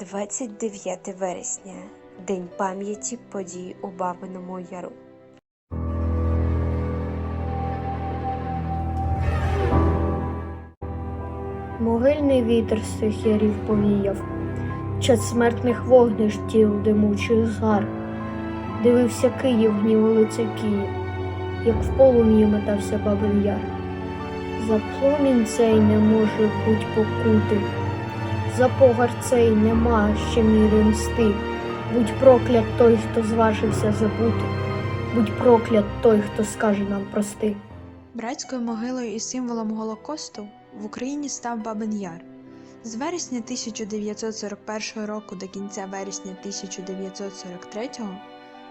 29 вересня День пам'яті подій у Бабиному Яру. Могильний вітер з повіяв, час смертних вогнищ тіл димучих згар. Дивився Київ гнів лице Київ, як в полум'ї метався бабин яр. За пломінь цей не може буть покути, за погар цей нема ще міри мсти. Будь проклят той, хто зважився забути, будь проклят той, хто скаже нам прости. Братською могилою і символом Голокосту в Україні став Бабин Яр. З вересня 1941 року до кінця вересня 1943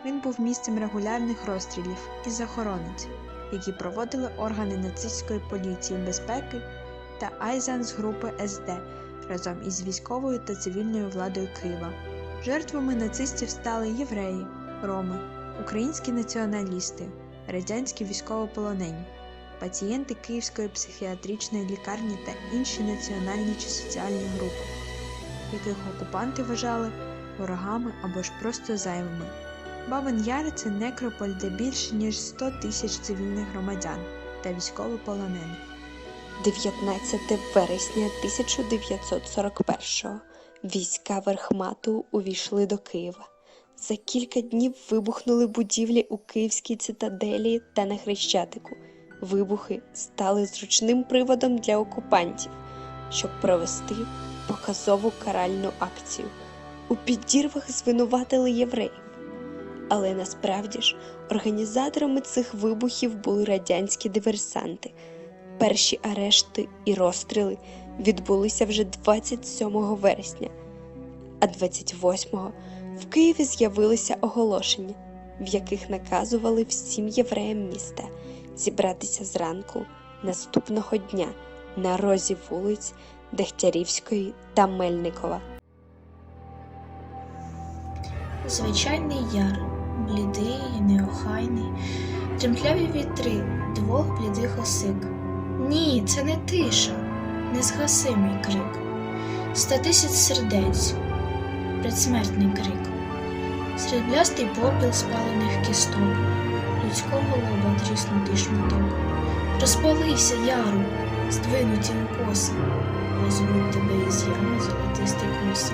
він був місцем регулярних розстрілів і захоронець, які проводили органи нацистської поліції безпеки та Айзенс-групи СД разом із військовою та цивільною владою Києва. Жертвами нацистів стали євреї, роми, українські націоналісти, радянські військовополонені пацієнти Київської психіатричної лікарні та інші національні чи соціальні групи, яких окупанти вважали ворогами або ж просто зайвими. Бабин Яр це некрополь, де більше ніж 100 тисяч цивільних громадян та військовополонених. 19 вересня 1941-го війська Верхмату увійшли до Києва. За кілька днів вибухнули будівлі у Київській цитаделі та на Хрещатику. Вибухи стали зручним приводом для окупантів, щоб провести показову каральну акцію. У підірвах звинуватили євреїв. Але насправді ж організаторами цих вибухів були радянські диверсанти. Перші арешти і розстріли відбулися вже 27 вересня, а 28-го в Києві з'явилися оголошення, в яких наказували всім євреям міста зібратися зранку наступного дня на розі вулиць Дегтярівської та Мельникова. Звичайний яр, блідий і неохайний, тремтляві вітри двох блідих осик. Ні, це не тиша, незгасимий крик. Ста сердець, предсмертний крик, сріблястий попіл спалених кісток, людського лоба тріснутий шматок. Розпалився яру, здвинуті коси, звуть тебе із ями золотисті коси.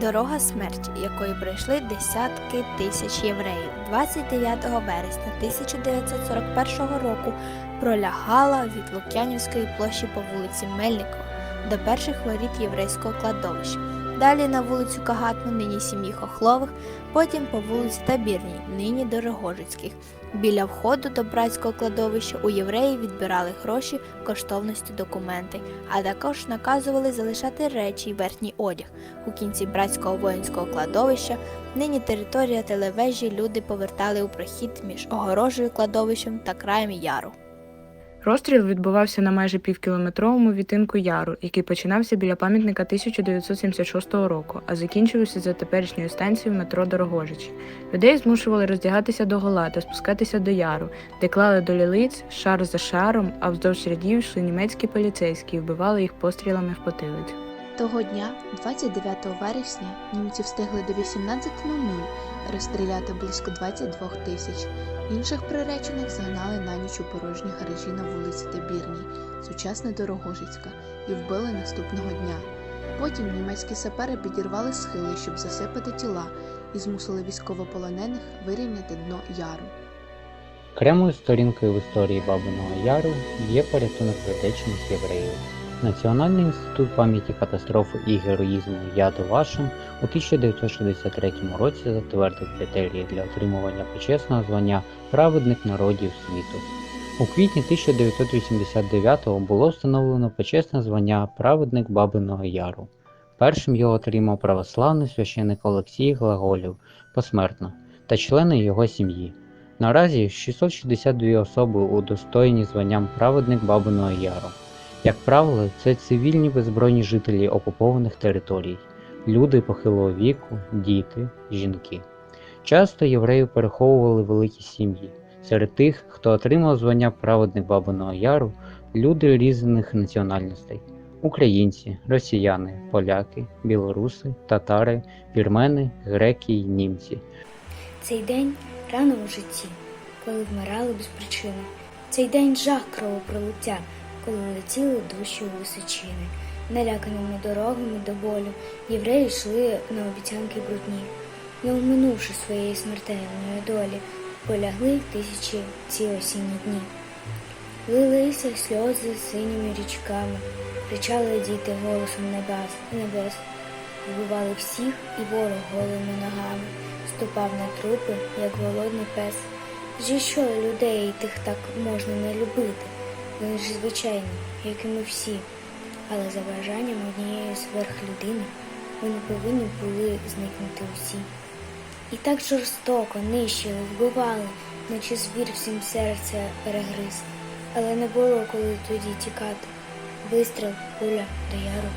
Дорога смерті, якою пройшли десятки тисяч євреїв, 29 вересня 1941 року пролягала від Лук'янівської площі по вулиці Мельникова до перших воріт єврейського кладовища. Далі на вулицю Кагатну, нині сім'ї Хохлових, потім по вулиці Табірній, нині до Рогожицьких. Біля входу до братського кладовища у євреїв відбирали гроші, коштовності, документи, а також наказували залишати речі й верхній одяг. У кінці братського воїнського кладовища, нині територія телевежі, люди повертали у прохід між огорожею кладовищем та краєм яру. Розстріл відбувався на майже півкілометровому відтинку яру, який починався біля пам'ятника 1976 року, а закінчувався за теперішньою станцією метро Дорогожичі. Людей змушували роздягатися до гола та спускатися до яру, де клали до лілиць шар за шаром, а вздовж рядів йшли німецькі поліцейські і вбивали їх пострілами в потилицю. Того дня, 29 вересня, німці встигли до 18.00 розстріляти близько 22 тисяч. Інших приречених загнали на ніч у порожні гаражі на вулиці Табірній, сучасна Дорогожицька, і вбили наступного дня. Потім німецькі сапери підірвали схили, щоб засипати тіла, і змусили військовополонених вирівняти дно яру. Окремою сторінкою в історії Бабиного Яру є порятунок притечених євреїв. Національний інститут пам'яті катастрофи і героїзму Яду Вашим у 1963 році затвердив критерії для отримування почесного звання Праведник народів світу. У квітні 1989-го було встановлено почесне звання Праведник Бабиного Яру. Першим його отримав православний священик Олексій Глаголів посмертно та члени його сім'ї. Наразі 662 особи удостоєні званням Праведник Бабиного Яру. Як правило, це цивільні беззбройні жителі окупованих територій, люди похилого віку, діти, жінки. Часто євреїв переховували великі сім'ї. Серед тих, хто отримав звання Праведник Бабиного Яру, люди різних національностей: українці, росіяни, поляки, білоруси, татари, вірмени, греки й німці. Цей день рано у житті, коли вмирали без причини. Цей день жах кровопролиття, летіли душі височини. Наляканими дорогами до болю євреї йшли на обіцянки брудні, не оминувши своєї смертельної долі, полягли тисячі ці осінні дні. Лилися сльози синіми річками, кричали діти голосом небес, небес, вбивали всіх, і ворог голими ногами ступав на трупи, як голодний пес. За що людей тих так можна не любити? Вони ж звичайні, як і ми всі. Але за бажанням однієї сверхлюдини вони повинні були зникнути усі. І так жорстоко нищили, вбивали, наче звір всім серце перегриз. Але не було коли тоді тікати. Вистріл, куля до яру,